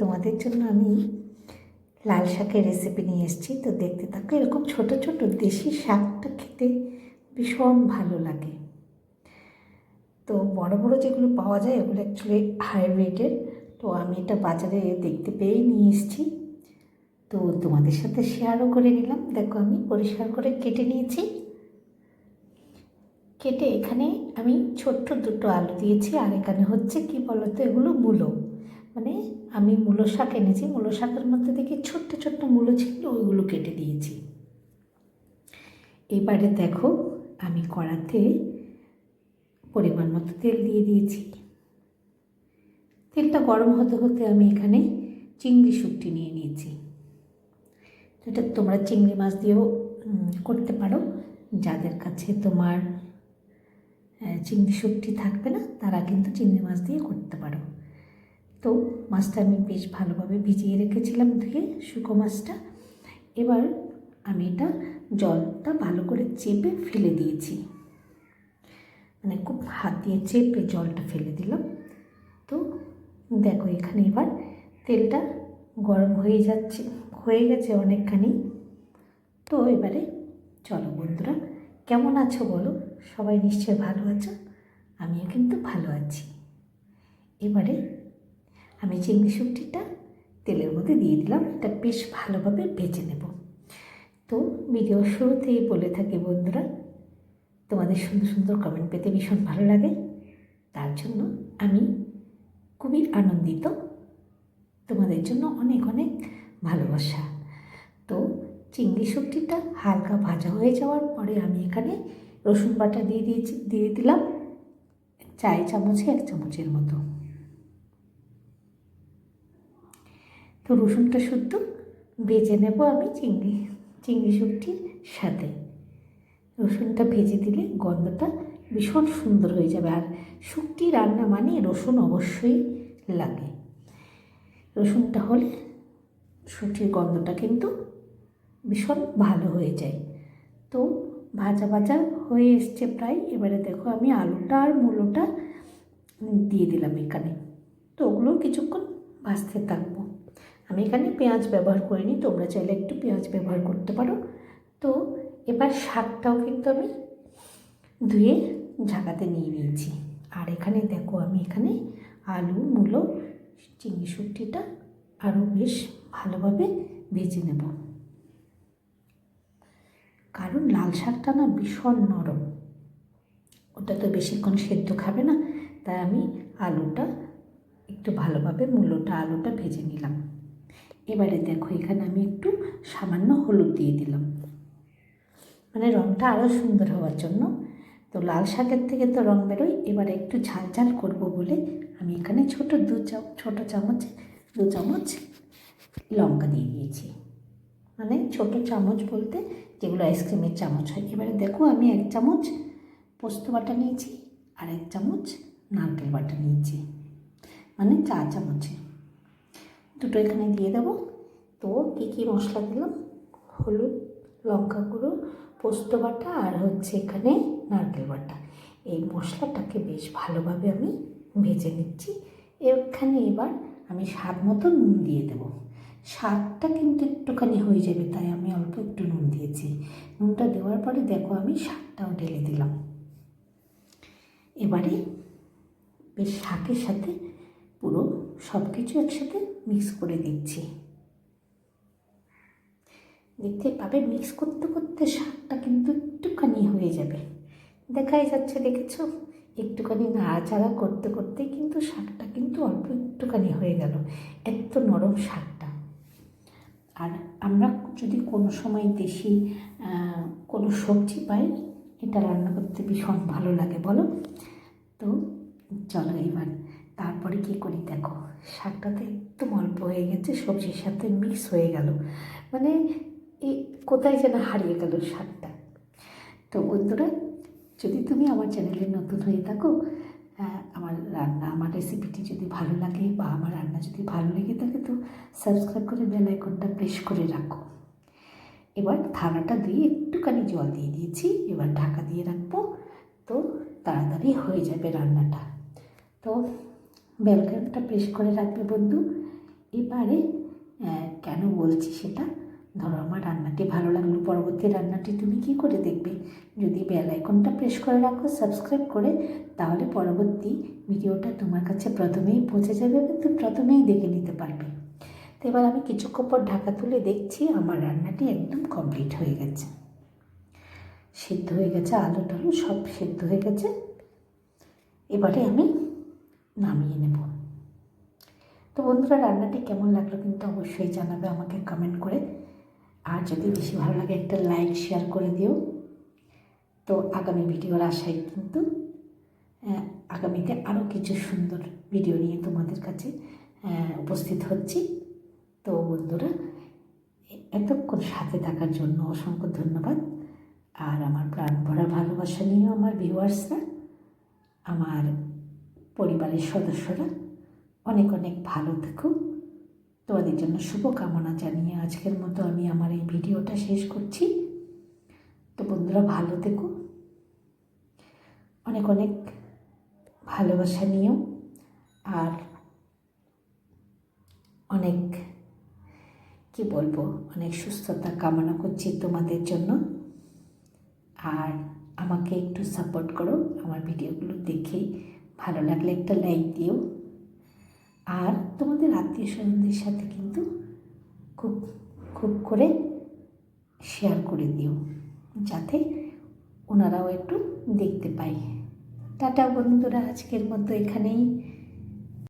তোমাদের জন্য আমি লাল শাকের রেসিপি নিয়ে এসেছি। তো দেখতে থাকো, এরকম ছোট ছোট দেশি শাকটা খেতে ভীষণ ভালো লাগে। তো বড় বড় যেগুলো পাওয়া যায় ওগুলো অ্যাকচুয়ালি হাইব্রিডের তো আমি এটা বাজারে দেখতে পেয়েই নিয়ে এসেছি। তো তোমাদের সাথে শেয়ারও করে নিলাম। দেখো আমি পরিষ্কার করে কেটে নিয়েছি। কেটে এখানে আমি ছোট্ট দুটো আলু দিয়েছি, আর এখানে হচ্ছে কি বলতো, এগুলো মূলো। মানে আমি মূলো শাক এনেছি। মূলো শাকের মধ্যে দেখি ছোট্ট ছোট্ট মূলো ছিল, ওইগুলো কেটে দিয়েছি। এবারে দেখো, আমি কড়াতে পরিমাণ মতো তেল দিয়ে দিয়েছি। তেলটা গরম হতে হতে আমি এখানে চিংড়ি শুকটি নিয়ে নিয়েছি। এটা তোমরা চিংড়ি মাছ দিয়েও করতে পারো। যাদের কাছে তোমার চিংড়ি শুকটি থাকবে না, তারা কিন্তু চিংড়ি মাছ দিয়ে করতে পারো। তো মাছটা আমি বেশ ভালোভাবে ভিজিয়ে রেখেছিলাম ধুয়ে শুকো মাছটা। এবার আমি এটা জলটা ভালো করে চেপে ফেলে দিয়েছি। মানে খুব হাত দিয়ে চেপে জলটা ফেলে দিলাম। তো দেখো এখানে এবার তেলটা গরম হয়ে যাচ্ছে, হয়ে গেছে অনেকখানি। তো এবারে চলো বন্ধুরা, কেমন আছো বলো? সবাই নিশ্চয় ভালো আছো, আমিও কিন্তু ভালো আছি। এবারে আমি চিংড়ি শুকটিটা তেলের মধ্যে দিয়ে দিলাম। এটা বেশ ভালোভাবে ভেজে নেব। তো ভিডিও শুরুতেই বলে থাকি বন্ধুরা, তোমাদের সুন্দর সুন্দর কমেন্ট পেতে ভীষণ ভালো লাগে। তার জন্য আমি খুবই আনন্দিত। তোমাদের জন্য অনেক অনেক ভালোবাসা। তো চিংড়ি শুকটিটা হালকা ভাজা হয়ে যাওয়ার পরে আমি এখানে রসুন বাটা দিয়ে দিয়েছি, দিয়ে দিলাম। চায় চামচে, এক চামচের মতো। তো রসুনটা শুদ্ধ, ভেজে নেব আমি চিংড়ি চিংড়ি শুকটির সাথে। রসুনটা ভেজে দিলে গন্ধটা ভীষণ সুন্দর হয়ে যাবে। আর শুক্তি রান্না মানে রসুন অবশ্যই লাগে। রসুনটা হলে শুকটির গন্ধটা কিন্তু ভীষণ ভালো হয়ে যায়। তো ভাজা ভাজা হয়ে এসছে প্রায়। এবারে দেখো আমি আলুটা আর মূলোটা দিয়ে দিলাম এখানে। তো ওগুলো কিছুক্ষণ ভাজতে থাকব। আমি এখানে পেঁয়াজ ব্যবহার করিনি, তোমরা চাইলে একটু পেঁয়াজ ব্যবহার করতে পারো। তো এবার শাকটাও কিন্তু আমি ধুয়ে ঝাঁকাতে নিয়ে নিয়েছি। আর এখানে দেখো আমি এখানে আলু, মূলো, চিংড়ি শুকটিটা আরও বেশ ভালোভাবে ভেজে নেব। কারণ লাল শাকটা না ভীষণ নরম। ওটা তো বেশিক্ষণ সেদ্ধ খাবে না, তাই আমি আলুটা, একটু ভালোভাবে মূলোটা, আলুটা ভেজে নিলাম। এবারে দেখো, এখানে আমি একটু সামান্য হলুদ দিয়ে দিলাম। মানে রঙটা আরও সুন্দর হওয়ার জন্য। তো লাল শাকের থেকে তো রঙ বেরোয়, এবারে একটু ঝাল ঝাল করব বলে আমি এখানে ছোট দু ছোটো চামচ, দু চামচ লঙ্কা দিয়ে দিয়েছি। মানে ছোট চামচ বলতে যেগুলো আইসক্রিমের চামচ হয়। এবারে দেখো, আমি এক চামচ পোস্ত বাটা নিয়েছি আর এক চামচ নারকেল বাটা নিয়েছি। মানে চা চামচে দুটো এখানে দিয়ে দেবো। তো কী কী মশলা দিলাম? হলুদ, লঙ্কা গুঁড়ো, পোস্ত বাটা আর হচ্ছে এখানে নারকেল বাটা। এই মশলাটাকে বেশ ভালোভাবে আমি ভেজে নিচ্ছি। এখানে এবার আমি স্বাদ মতো নুন দিয়ে দেবো। স্বাদটা কিন্তু একটুখানি হয়ে যাবে, তাই আমি অল্প একটু নুন দিয়েছি। নুনটা দেওয়ার পরে দেখো আমি শাকটাও ঢেলে দিলাম। এবারে বেশ শাকের সাথে পুরো সব কিছু একসাথে মিক্স করে দিচ্ছি। দেখতে পাবে মিক্স করতে করতে শাকটা কিন্তু একটুখানি হয়ে যাবে। দেখাই যাচ্ছে, দেখেছ? একটুখানি নাড়াচাড়া করতে করতে কিন্তু শাকটা কিন্তু অল্প একটুখানি হয়ে গেল, এত নরম শাকটা আর আমরা যদি কোনো সময় দেশি কোনো সবজি পাই, এটা রান্না করতে ভীষণ ভালো লাগে, বলো? তো চলো এবার তারপরে কী করি দেখো শাকটা তো একদম অল্প হয়ে গেছে সবজির সাথে মিক্স হয়ে গেল। মানে এই কোথায় যেন হারিয়ে গেল শাকটা। তো বন্ধুরা যদি তুমি আমার চ্যানেলে নতুন হয়ে থাকো আহ, আমার রান্না আমার রেসিপিটি যদি ভালো লাগে বা আমার রান্না যদি ভালো লেগে থাকে তো সাবস্ক্রাইব করে বেল আইকনটা প্রেস করে রাখো। এবার থালাটা দিয়ে একটুখানি জল দিয়ে দিয়েছি এবার ঢাকা দিয়ে রাখব। তো তাড়াতাড়ি হয়ে যাবে রান্নাটা। তো বেলকানটা প্রেস করে রাখবে বন্ধু। এবারে কেন বলছি সেটা? ধরো আমার রান্নাটি ভালো লাগল, পরবর্তী রান্নাটি তুমি কি করে দেখবে? যদি বেল আইকনটা প্রেস করে রাখো সাবস্ক্রাইব করে, তাহলে পরবর্তী ভিডিওটা তোমার কাছে প্রথমেই পৌঁছে যাবে এবং তুমি প্রথমেই দেখে নিতে পারবে। তো এবার আমি কিছুক্ষণ পর ঢাকা তুলে দেখছি, আমার রান্নাটি একদম কমপ্লিট হয়ে গেছে। সিদ্ধ হয়ে গেছে আলু টালু সব সিদ্ধ হয়ে গেছে। এবারে আমি নামিয়ে নেব। তো বন্ধুরা, রান্নাটি কেমন লাগল কিন্তু অবশ্যই জানাবে আমাকে কমেন্ট করে। আর যদি বেশি ভালো লাগে একটা লাইক শেয়ার করে দিও। তো আগামী ভিডিওর আশায় কিন্তু আগামীতে আরও কিছু সুন্দর ভিডিও নিয়ে তোমাদের কাছে উপস্থিত হচ্ছি। তো বন্ধুরা, এতক্ষণ সাথে থাকার জন্য অসংখ্য ধন্যবাদ। আর আমার প্রাণ ভরা ভালোবাসা নিয়েও আমার ভিউয়ার্সরা আমার পরিবারের সদস্যরা অনেক অনেক ভালো থেকো তোমাদের জন্য শুভকামনা জানিয়ে আজকের মতো আমি আমার এই ভিডিওটা শেষ করছি। তো বন্ধুরা, ভালো থেকো। অনেক অনেক ভালোবাসা নিয়েও আর অনেক, কি বলব, অনেক সুস্থতা কামনা করছি তোমাদের জন্য। আর আমাকে একটু সাপোর্ট করো আমার ভিডিওগুলো দেখে। ভালো লাগলে একটা লাইক দিও। আর তোমাদের আত্মীয় স্বজনদের সাথে কিন্তু খুব খুব করে শেয়ার করে দিও, যাতে ওনারাও একটু দেখতে পায়। টাটা বন্ধুরা, আজকের মতো এখানেই।